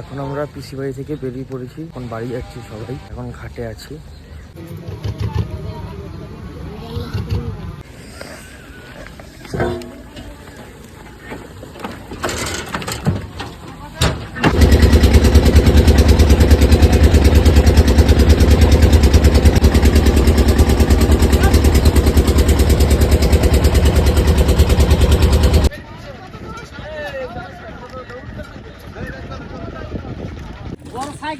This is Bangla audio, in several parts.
এখন আমরা পিসি বাড়ি থেকে বেরিয়ে পড়েছি। এখন বাড়ি যাচ্ছি সবাই। এখন ঘাটে আছি।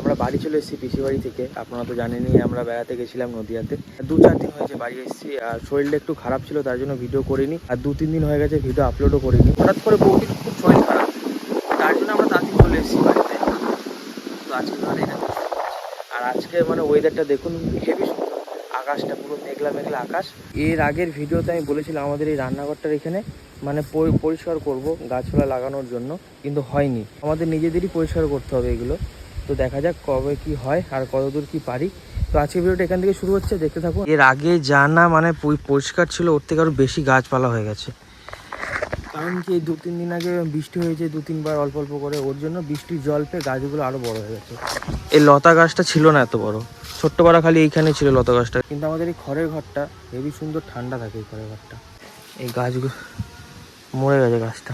আমরা বাড়ি চলে এসেছি পিসি বাড়ি থেকে। আপনারা তো জানেনই, আমরা বেড়াতে গেছিলাম নদিয়াতে। দু চার দিন হয়েছে বাড়ি এসেছি, আর শরীরটা একটু খারাপ ছিল, তার জন্য ভিডিও করিনি। আর দু তিন দিন হয়ে গেছে ভিডিও আপলোডও করিনি। হঠাৎ করে বৌদির খুব শরীর খারাপ, তার জন্য আমরা তাড়াতাড়ি চলে এসেছি বাড়িতে। তো আজকে মানে আর আজকে মানে ওয়েদারটা দেখুন হেভি আকাশটা পুরো মেঘলা মেঘলা আকাশ। এর আগের ভিডিওতে আমি বলেছিলাম, আমাদের এই রান্নাঘরটার এখানে মানে পরিষ্কার করব, গাছপালা লাগানোর জন্য। কিন্তু হয়নি। আমাদের নিজেদেরই পরিষ্কার করতে হবে এগুলো। তো দেখা যাক কবে কি হয় আর কতদূর কি পারি। তো আজকে ভিডিওটা এখান থেকে শুরু হচ্ছে, দেখতে থাকুন। এর আগে যা না মানে পরিষ্কার ছিল, ওর থেকে আরও বেশি গাছপালা হয়ে গেছে। কারণ কি দু তিন দিন আগে বৃষ্টি হয়েছে দু তিনবার অল্প অল্প করে, ওর জন্য বৃষ্টির জল পেয়ে গাছগুলো আরও বড় হয়ে গেছে। এই লতা গাছটা ছিল না এত বড়। ছোট্ট খালি এইখানে ছিল লতা গাছটা। কিন্তু আমাদের এই খড়ের ঘরটা হেবি সুন্দর ঠান্ডা থাকে এই খড়ের ঘরটা। এই গাছগুলো মরে গেছে গাছটা।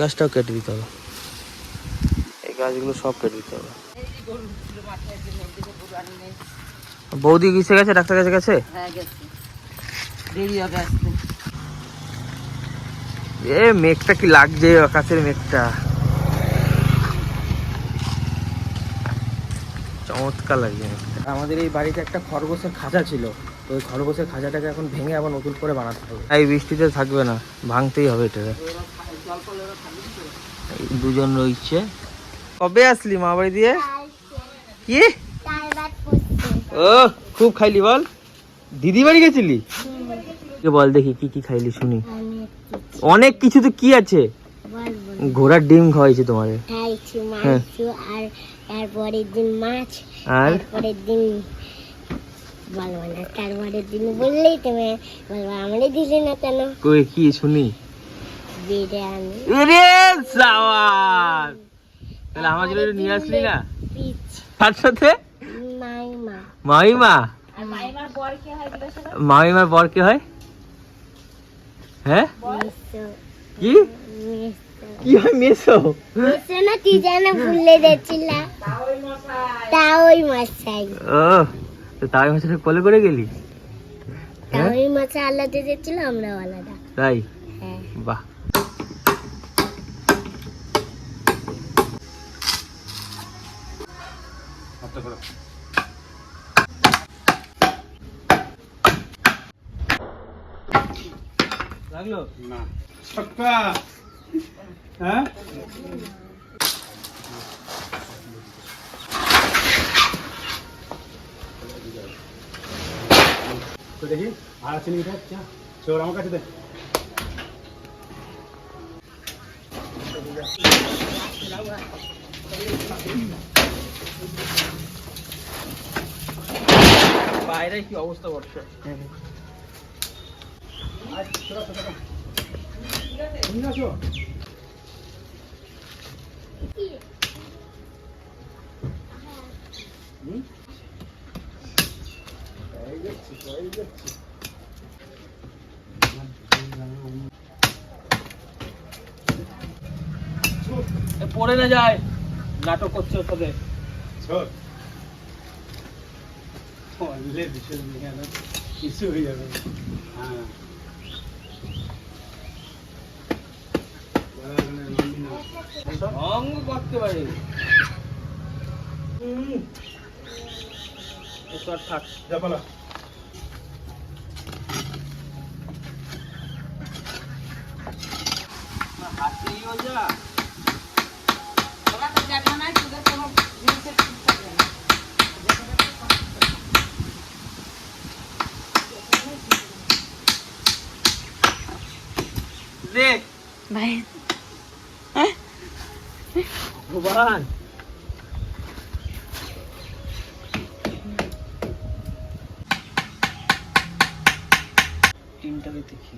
গাছটাও কেটে দিতে হবে। গাছগুলো সব কেটে দিতে হবে। বৌদি গেছে গেছে? ডাক্তার কাছে গেছে? হ্যাঁ এ মেঘটা কি লাগছে আকাশের মেঘটা। চমৎকার লাগছে আমাদের এই বাড়িতে একটা খরগোশের খাঁচা ছিল। তো ওই খরগোশের খাঁচাটাকে এখন ভেঙে আবার নতুন করে বানাতে হবে। এই বৃষ্টিতে থাকবে না ভাঙতেই হবে এটা। দুজন রয়েছে। কবে আসলি মা বাড়ি দিয়ে? কি? ও খুব খাইলি বল। দিদি বাড়ি গেছিলি? বল দেখি কি কি খাইলি শুনি। অনেক কিছু তো কি আছে? ঘোড়ার ডিম খাওয়াইছে তোমারে খাইছি হ্যাঁ। আর তারপরের দিন মাছ আর? তারপরের দিন বলব না তারপরের দিন বললেই তুমি বলব আমারই দিলে না কেন? কই কি শুনি? বিরিয়ানি। তাহলে আমার জন্য একটু নিয়ে আসলি না? তার সাথে? মাইমা। মামিমা মাইমার বর কে হয় মামিমার বর কে হয়? হ্যাঁ? কি? মিশো কি হয় মেসো? মিশো না কি ভুলে মশাই। ও তো তাই মাছের কোলে করে গেলি? হ্যাঁ? ওই মশা আলাদা যাচ্ছিল আমরা আলাদা। তাই? হ্যাঁ। বাহ। লাগল? না। ছক্কা। হ্যাঁ? তো দেখি আর আছে নাকি চা চোর আমার কাছে দে। বাইরে কি অবস্থা করছে। পড়ে না যায় নাটক করছে ওর সাথে বললে ভীষণ গেল কিছু হয়ে যাবে যা মজা ওরা তো জানো না তোদের কোনো জিনিসের ঠিক থাকবে না রে ভাই। ভগবান। টিমটাকে দেখি।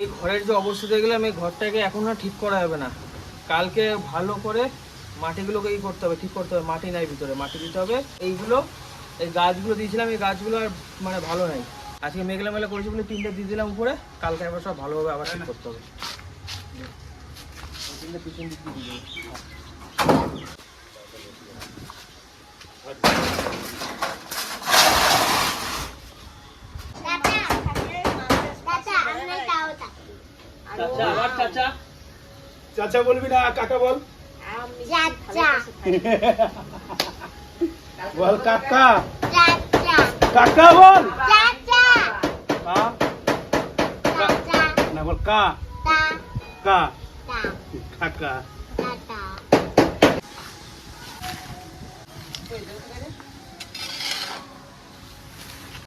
এই ঘরের যে অবস্থা দেখলাম এই ঘরটাকে এখন না ঠিক করা যাবে না। কালকে ভালো করে মাটিগুলোকে ই করতে হবে ঠিক করতে হবে। মাটি নাই ভিতরে মাটি দিতে হবে। এইগুলো এই গাছগুলো দিয়েছিলাম এই গাছগুলো আর মানে ভালো নাই। আজকে মেঘলা মেলা করেছি বলে তিনটে দিয়ে দিলাম উপরে। কালকে আবার সব ভালোভাবে আবার ঠিক করতে হবে। তিনটে পিছন দিক দিয়ে দিয়ে চাচা বলবি না কাকা বল। চাচা। বল কাকা। চাচা। কাকা বল। চাচা কা চাচা না বল কা তা কা তা কাকা টাটা